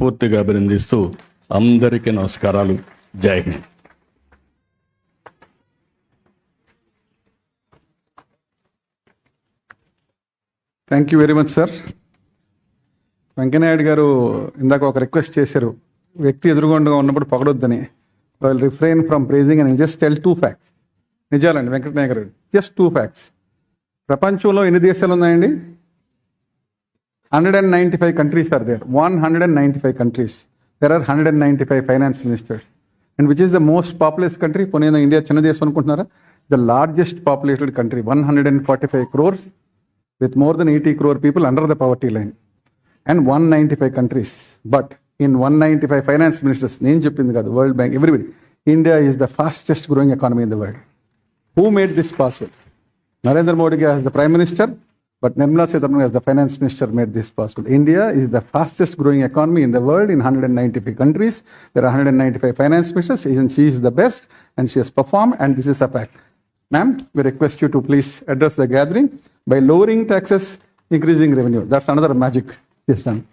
పూర్తిగా అభినందిస్తూ అందరికీ నమస్కారాలు. Jai Hind. Thank you very much sir Venkaiah Naidu గారు ఇందాక ఒక రిక్వెస్ట్ చేశారు. వ్యక్తి ఎదురుగుండగా ఉన్నప్పుడు పొగడొద్దని. While refrain from praising and just tell to facts నిజాలండి Venkatanayaka గారు. జస్ట్ టూ ఫ్యాక్ట్స్ ప్రపంచంలో ఎన్ని దేశాలు ఉన్నాయండి? Hundred and ninety five countries are there one hundred and ninety five countries there are hundred and ninety five finance ministers and which is the most populous country పోనీ India చిన్న దేశం అనుకుంటున్నారా? The largest populated country one hundred and forty five crores with more than 80 crore people under the poverty line. And 195 countries. But in 195 finance ministers, నేను చెప్పింది కాదు world bank everybody India is the fastest growing economy in the world who made this possible Narendra Modi as the prime minister, but Nirmala Sitharaman as the finance minister made this possible. India is the fastest growing economy in the world in 195 countries. There are 195 finance ministers, and she is the best, and she has performed, and this is a fact. Ma'am, we request you to please address the gathering by lowering taxes, increasing revenue. That's another magic. Yes, ma'am.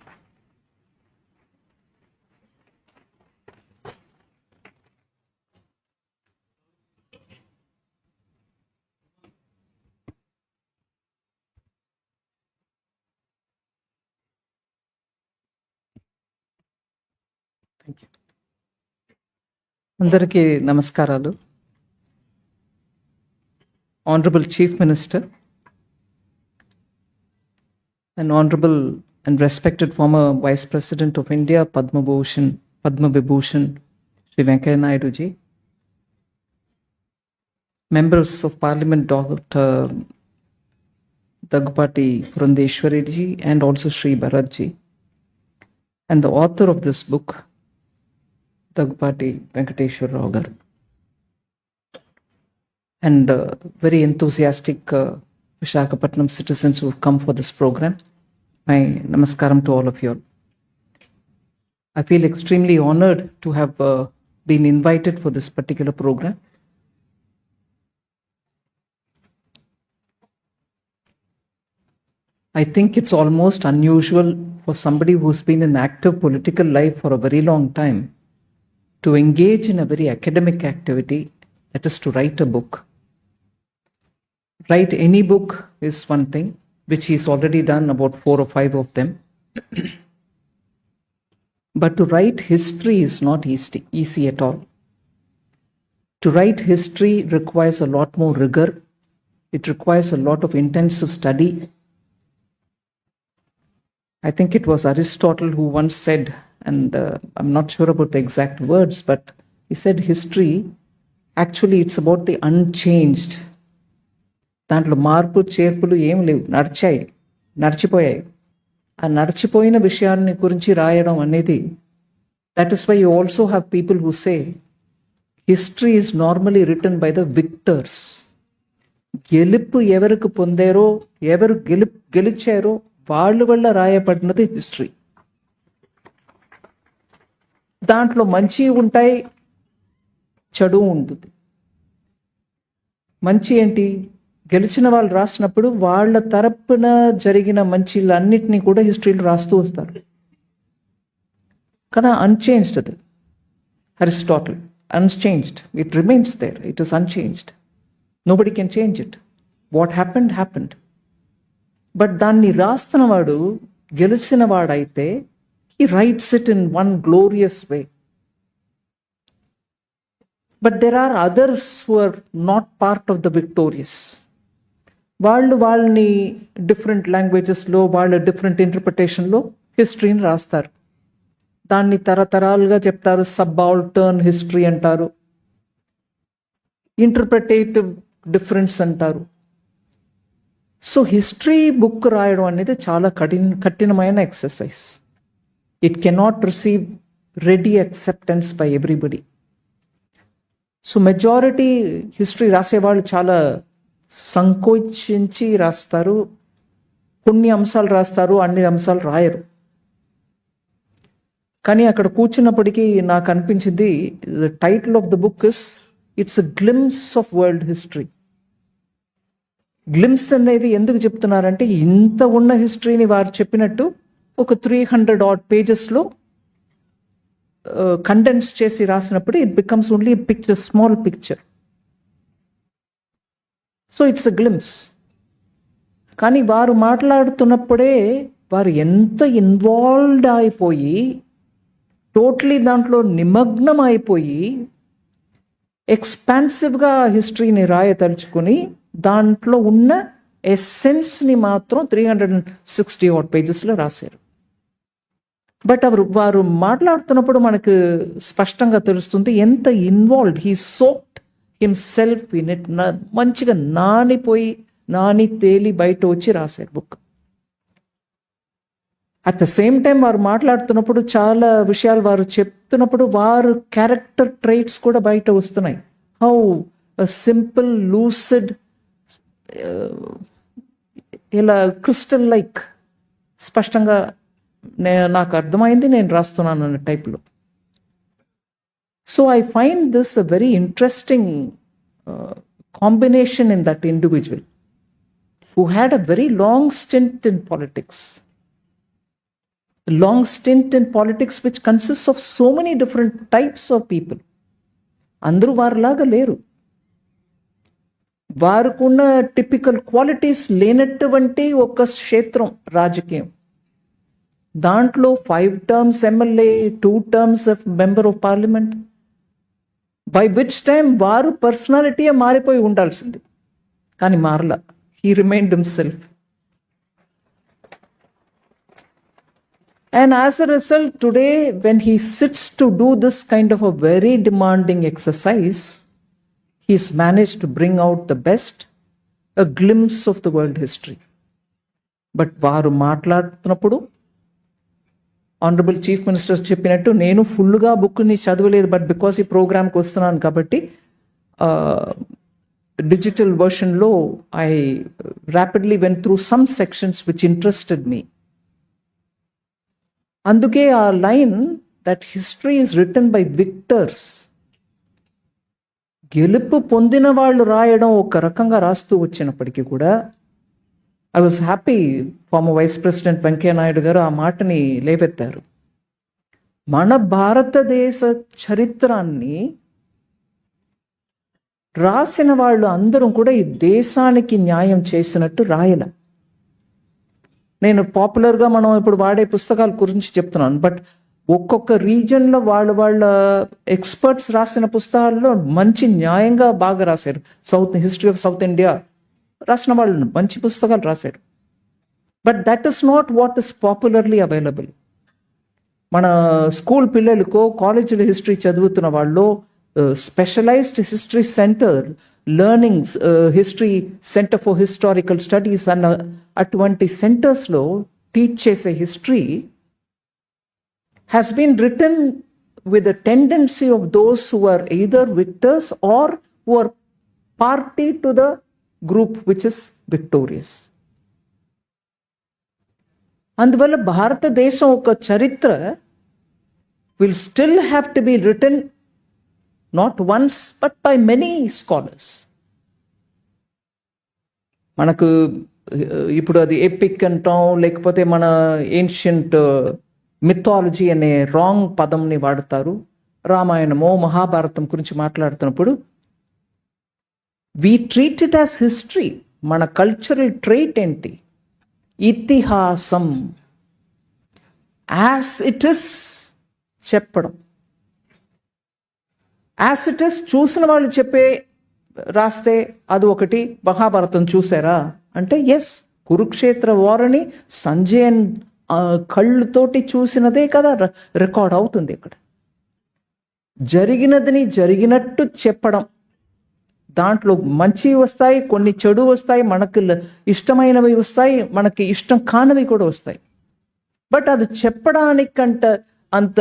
అందరికీ నమస్కారాలు honourable chief minister and honourable and respected former vice president of India Padmabhushan Padma Vibhushan Shri Venkaiah Naidu ji members of parliament dr dagpati purandeshwari ji and also sri bharat ji and the author of this book Dagpati Venkateshwar Rao. And uh, very enthusiastic uh, Vishakhapatnam citizens who have come for this program. My namaskaram to all of you. I feel extremely honored to have uh, been invited for this particular program. I think it's almost unusual for somebody who's been in active political life for a very long time to engage in a very academic activity, that is to write a book. Write any book is one thing, which he's already done about four or five of them. but to write history is not easy, easy at all. To write history requires a lot more rigor, it requires a lot of intensive study, I think it was Aristotle who once said, and uh, I'm not sure about the exact words, but he said history actually it's about the unchanged. దాంట్లో మార్పు చేర్పులు ఏం లేవు. నడిచాయి నడిచిపోయాయి. ఆ నడిచిపోయిన విషయాన్ని గురించి రాయడం అనేది that is why you also have people who say history is normally written by the victors గెలుపు ఎవరికి పొందారో ఎవరు గెలు గెలిచారో వాళ్ళ వల్ల రాయబడినది హిస్టరీ దాంట్లో మంచి ఉంటాయి చెడు ఉంటుంది. మంచి ఏంటి? గెలిచిన వాళ్ళు రాసినప్పుడు వాళ్ళ తరపున జరిగిన మంచిలన్నిటినీ కూడా హిస్టరీలో రాస్తూ వస్తారు. కానీ అన్చేంజ్డ్ అది. Aristotle unchanged it remains there it is unchanged nobody can change it what happened happened but దాన్ని రాస్తున్నవాడు గెలిచిన వాడైతే he writes it in one glorious way but there are others who are not part of the victorious వాళ్ళు వాళ్ళని different లాంగ్వేజెస్లో వాళ్ళ different ఇంటర్ప్రిటేషన్లో హిస్టరీని రాస్తారు దాన్ని తరతరాలుగా చెప్తారు సబ్ఆల్టర్న్ హిస్టరీ అంటారు ఇంటర్ప్రిటేటివ్ డిఫరెన్స్ అంటారు సో హిస్టరీ బుక్ రాయడం అనేది చాలా కఠిన కఠినమైన exercise it cannot receive ready acceptance by everybody so majority history రాసేవాళ్ళు చాలా సంకోచించి రాస్తారు కొన్ని అంశాలు రాస్తారు అన్ని అంశాలు రాయరు. కానీ అక్కడ కూర్చున్నప్పటికీ నాకు అనిపించింది the title of the book is it's Glimpses of World History glimpses అనేది ఎందుకు చెప్తున్నారంటే ఇంత ఉన్న హిస్టరీని వారు చెప్పినట్టు ఒక త్రీ హండ్రెడ్ ఆట్ పేజెస్లో కండెన్స్ చేసి రాసినప్పుడు it becomes only picture small picture so it's a glimpse కానీ వారు మాట్లాడుతున్నప్పుడే వారు ఎంత ఇన్వాల్వ్డ్ అయిపోయి టోటలీ దాంట్లో నిమగ్నం అయిపోయి ఎక్స్పాన్సివ్గా హిస్టరీని రాయతలుచుకుని దాంట్లో ఉన్న ఎస్సెన్స్ని మాత్రం three hundred and sixty odd పేజెస్లో రాశారు. బట్ అవరు వారు మాట్లాడుతున్నప్పుడు మనకు స్పష్టంగా తెలుస్తుంది ఎంత involved he soaked himself in it మంచిగా నానిపోయి నాని తేలి బయట వచ్చి రాశారు book at the same time వారు మాట్లాడుతున్నప్పుడు చాలా విషయాలు వారు చెప్తున్నప్పుడు వారు క్యారెక్టర్ ట్రైట్స్ కూడా బయట వస్తున్నాయి హౌ సింపుల్ లూసిడ్ ఇలా క్రిస్టల్ లైక్ స్పష్టంగా నేను నాకు అర్థమైంది నేను రాస్తున్నాను అన్న టైప్లో. So I find this a very interesting combination in that individual who had a very long stint in politics long stint in politics which consist of so many different types of people అందరూ వారిలాగా లేరు. వారికి ఉన్న typical qualities లేనటువంటి ఒక క్షేత్రం రాజకీయం. దాంట్లో five terms MLA two terms member of parliament by which time వారు పర్సనాలిటీ మారిపోయి ఉండాల్సింది కానీ మారలా he remained himself. And as a result, today, when he sits to do this kind of a very demanding exercise, he's managed to bring out the best, a glimpse of the world history. But వారు మాట్లాడుతున్నప్పుడు honourable chief minister చెప్పినట్టు నేను ఫుల్గా బుక్ని చదవలేదు but because ఈ ప్రోగ్రామ్కి వస్తున్నాను కాబట్టి digital వర్షన్లో I rapidly went through some sections which interested me అందుకే ఆ line that history is written by victors గెలుపు పొందిన వాళ్ళు రాయడం ఒక రకంగా రాస్తూ వచ్చినప్పటికీ కూడా I was happy former vice president Venkaiah Naidu గారు ఆ మాటని లేవెత్తారు. మన భారతదేశ చరిత్రాన్ని రాసిన వాళ్ళు అందరం కూడా ఈ దేశానికి న్యాయం చేసినట్టు రాయల. నేను పాపులర్గా మనం ఇప్పుడు వాడే పుస్తకాల గురించి చెప్తున్నాను బట్ ఒక్కొక్క రీజన్లో వాళ్ళ వాళ్ళ ఎక్స్పర్ట్స్ రాసిన పుస్తకాల్లో మంచి న్యాయంగా బాగా రాశారు. South history of south India రాసిన వాళ్ళు మంచి పుస్తకాలు రాశారు. But that is not what is popularly available మన స్కూల్ పిల్లలకో కాలేజీలో హిస్టరీ చదువుతున్న వాళ్ళు specialised history centre learnings history centre for historical studies అన్న అటువంటి సెంటర్స్లో టీచ్ చేసే history has been written with the tendency of those who are either victors or who are party to the group which is victorious అందువల్ల భారతదేశం ఒక చరిత్ర will still have to be return not once but by many scholars మనకు ఇప్పుడు అది epic అంటాం లేకపోతే మన ఏన్షియంట్ మిథాలజీ uh, అనే రాంగ్ పదంని వాడతారు. రామాయణమో మహాభారతం గురించి మాట్లాడుతున్నప్పుడు we treat it as history మన కల్చరల్ ట్రేట్ ఏంటి? ఇతిహాసం. యాజ్ ఇట్ ఇస్ చెప్పడం. యాజ్ ఇట్ ఇస్ చూసిన వాళ్ళు చెప్పే రాస్తే అది ఒకటి. మహాభారతం చూసారా? అంటే ఎస్ కురుక్షేత్ర వారని సంజయన్ కళ్ళుతోటి చూసినదే కదా రికార్డ్ అవుతుంది ఇక్కడ. జరిగినదని జరిగినట్టు చెప్పడం. దాంట్లో మంచి వస్తాయి కొన్ని చెడు వస్తాయి మనకు ఇష్టమైనవి వస్తాయి మనకి ఇష్టం కానివి కూడా వస్తాయి బట్ అది చెప్పడానికంట అంత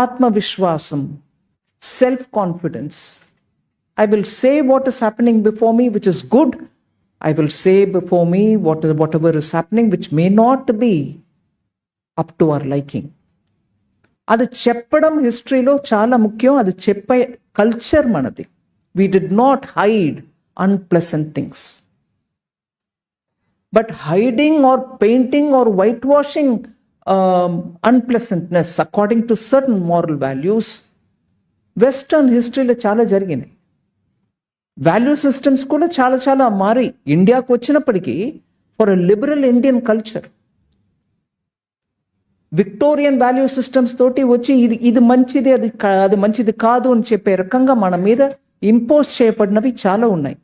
ఆత్మవిశ్వాసం self confidence I will say what is happening before me which is good I will say before me what whatever is happening which may not be up to our liking అది చెప్పడం హిస్టరీలో చాలా ముఖ్యం అది చెప్పే కల్చర్ మనది we did not hide unpleasant things but hiding or painting or white washing um, unpleasantness according to certain moral values western హిస్టరీలో చాలా జరిగినాయి. వాల్యూ సిస్టమ్స్ కూడా చాలా చాలా మారి. ఇండియాకు వచ్చినప్పటికీ for liberal Indian culture Victorian value systems తోటి వచ్చి ఇది ఇది మంచిది అది అది మంచిది కాదు అని చెప్పే రకంగా మన మీద ఇంపోజ్ చేయబడినవి చాలా ఉన్నాయి.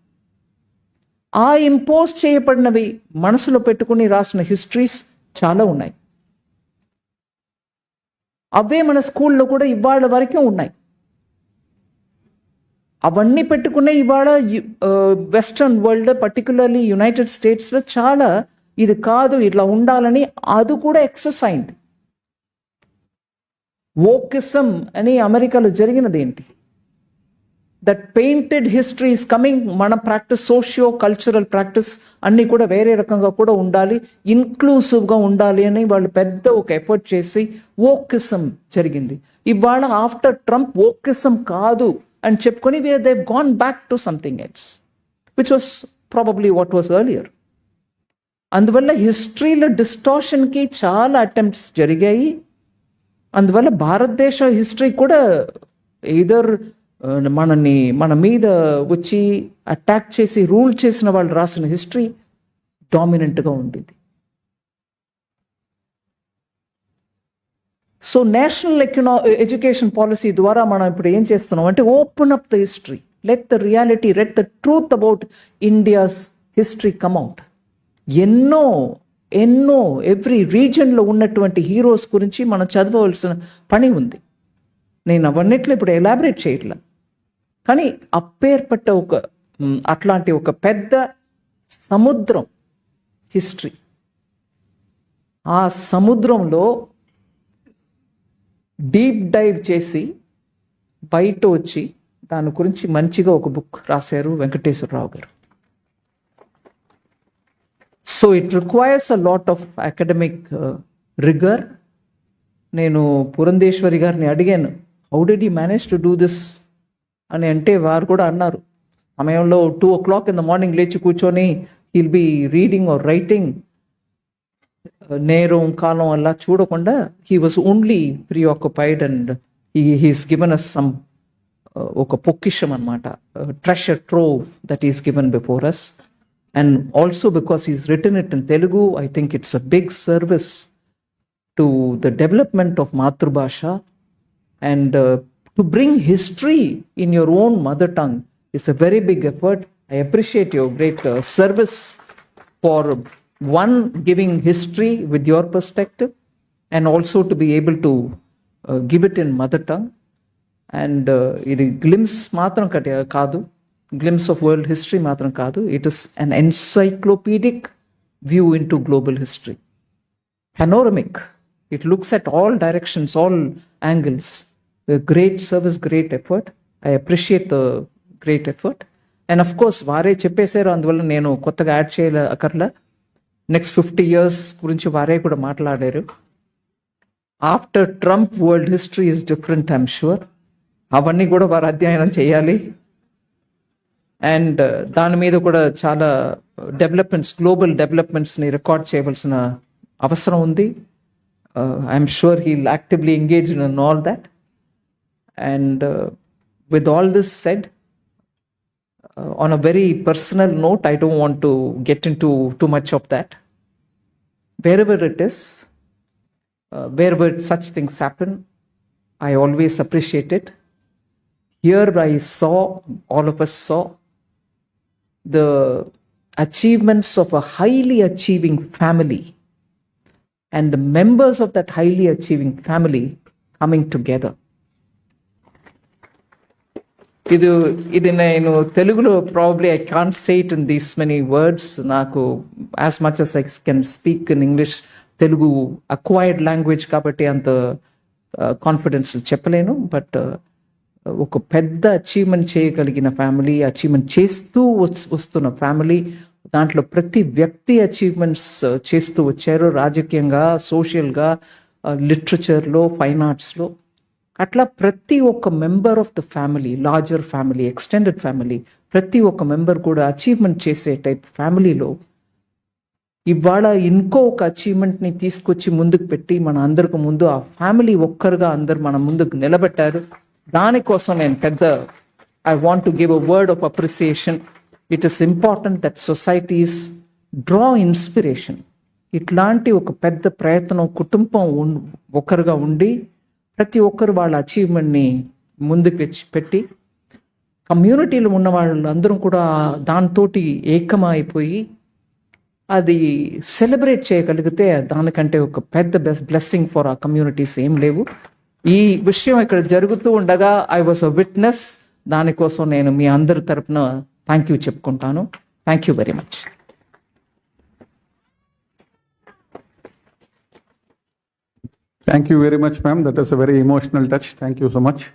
ఆ ఇంపోజ్ చేయబడినవి మనసులో పెట్టుకుని రాసిన హిస్టరీస్ చాలా ఉన్నాయి. అవే మన స్కూల్లో కూడా ఇవాళ వరకే ఉన్నాయి. అవన్నీ పెట్టుకునే ఇవాళ వెస్ట్రన్ వరల్డ్ పర్టికులర్లీ యునైటెడ్ స్టేట్స్లో చాలా ఇది కాదు ఇట్లా ఉండాలని అది కూడా ఎక్సెస్ అయింది. ఓకిసం అని అమెరికాలో జరిగినది ఏంటి? That painted history is coming మన ప్రాక్టీస్ సోషియో కల్చరల్ ప్రాక్టీస్ అన్నీ కూడా వేరే రకంగా కూడా ఉండాలి ఇన్క్లూసివ్గా ఉండాలి అని వాళ్ళు పెద్ద ఒక ఎఫర్ట్ చేసి ఓకిసం జరిగింది. ఇవాళ ఆఫ్టర్ ట్రంప్ ఓకిసం కాదు అని చెప్పుకొని they've gone back to something else which was probably what was earlier అందువల్ల హిస్టరీలో డిస్టార్షన్కి చాలా అటెంప్ట్స్ జరిగాయి. అందువల్ల భారతదేశ హిస్టరీ కూడా ఇదర్ మనని మన మీద వచ్చి అటాక్ చేసి రూల్ చేసిన వాళ్ళు రాసిన హిస్టరీ డామినెంట్గా ఉండేది సో నేషనల్ ఎకనా ఎడ్యుకేషన్ పాలసీ ద్వారా మనం ఇప్పుడు ఏం చేస్తున్నాం అంటే open up the history let the reality let the truth about India's history come out ఎన్నో ఎన్నో ఎవ్రీ రీజన్లో ఉన్నటువంటి హీరోస్ గురించి మనం చదవవలసిన పని ఉంది. నేను అవన్నిట్లో ఇప్పుడు ఎలాబరేట్ చేయట్లా. కానీ అప్పేర్పట్ట ఒక అట్లాంటి ఒక పెద్ద సముద్రం హిస్టరీ. ఆ సముద్రంలో డీప్ డైవ్ చేసి బయట వచ్చి దాని గురించి మంచిగా ఒక బుక్ రాశారు వెంకటేశ్వరరావు గారు. So it requires a lot of academic rigour. నేను పురంధేశ్వరి గారిని అడిగాను how did you manage to do this అని అంటే వారు కూడా అన్నారు. సమయంలో two o'clock in the morning లేచి కూర్చొని will be reading or writing నేరం కాలం అలా చూడకుండా he was only preoccupied and he he's given us some ఒక పొక్కిషం అనమాట treasure trove that is given before us and also because is return it in Telugu I think it's a big service to the development of మాతృభాష and to bring history in your own mother tongue is a very big effort. I appreciate your great uh, service for one giving history with your perspective and also to be able to uh, give it in mother tongue. And uh, it is glimpse kadu, uh, glimpse of world history kadu. It is an encyclopedic view into global history. Panoramic. It looks at all directions, all angles great service great effort I appreciate great the and of course వారే చెప్పేశారు. అందువల్ల నేను కొత్తగా add చేయలే అక్కర్లా. Next fifty years గురించి వారే కూడా మాట్లాడారు. After Trump world history is different I'm sure అవన్నీ కూడా వారు అధ్యయనం చేయాలి. అండ్ uh, దాని మీద కూడా చాలా డెవలప్మెంట్స్ గ్లోబల్ డెవలప్మెంట్స్ని రికార్డ్ చేయవలసిన అవసరం ఉంది. I'm sure he'll actively engage in all that And uh, with all this said, uh, on a very personal note, I don't want to get into too much of that. Wherever it is, uh, wherever such things happen, I always appreciate it. Here I saw, all of us saw, the achievements of a highly achieving family and the members of that highly achieving family coming together. ఇది ఇది నేను తెలుగులో probably I can't say it in these many words నాకు as much as I can speak in English Telugu acquired language కాబట్టి అంత confidence చెప్పలేను. But ఒక పెద్ద అచీవ్మెంట్ చేయగలిగిన ఫ్యామిలీ అచీవ్మెంట్ చేస్తూ వస్తున్న ఫ్యామిలీ దాంట్లో ప్రతి వ్యక్తి అచీవ్మెంట్స్ చేస్తూ వచ్చారు. రాజకీయంగా సోషల్గా లిటరేచర్లో ఫైన్ ఆర్ట్స్లో అట్లా ప్రతి ఒక్క member of the family larger family extended family ప్రతి ఒక్క మెంబర్ కూడా అచీవ్మెంట్ చేసే టైప్ ఫ్యామిలీలో ఇవాళ ఇంకో ఒక అచీవ్మెంట్ని తీసుకొచ్చి ముందుకు పెట్టి మన అందరికి ముందు ఆ ఫ్యామిలీ ఒక్కరుగా అందరు మన ముందుకు నిలబెట్టారు. దానికోసం నేను పెద్ద I want to give a word of appreciation it is important that societies draw inspiration ఇట్లాంటి ఒక పెద్ద ప్రయత్నం కుటుంబం ఒకరుగా ఉండి ప్రతి ఒక్కరు వాళ్ళ అచీవ్మెంట్ని ముందుకు పెట్టి కమ్యూనిటీలో ఉన్న వాళ్ళందరూ కూడా దాంతో ఏకమైపోయి అది సెలబ్రేట్ చేయగలిగితే దానికంటే ఒక పెద్ద బ్లెస్సింగ్ ఫర్ ఆ కమ్యూనిటీస్ ఏం లేవు. ఈ విషయం ఇక్కడ జరుగుతూ ఉండగా ఐ వాస్ అ విట్నెస్ దానికోసం నేను మీ అందరి తరపున థ్యాంక్ యూ చెప్పుకుంటాను. Thank you very much Thank you very much, ma'am. That was a very emotional touch. Thank you so much.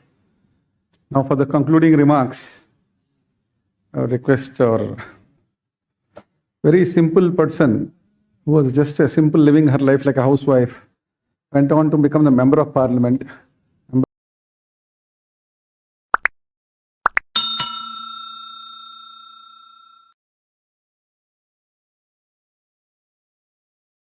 Now, for the concluding remarks, would request our very simple person who was just a simple living her life like a housewife, went on to become the member of parliament,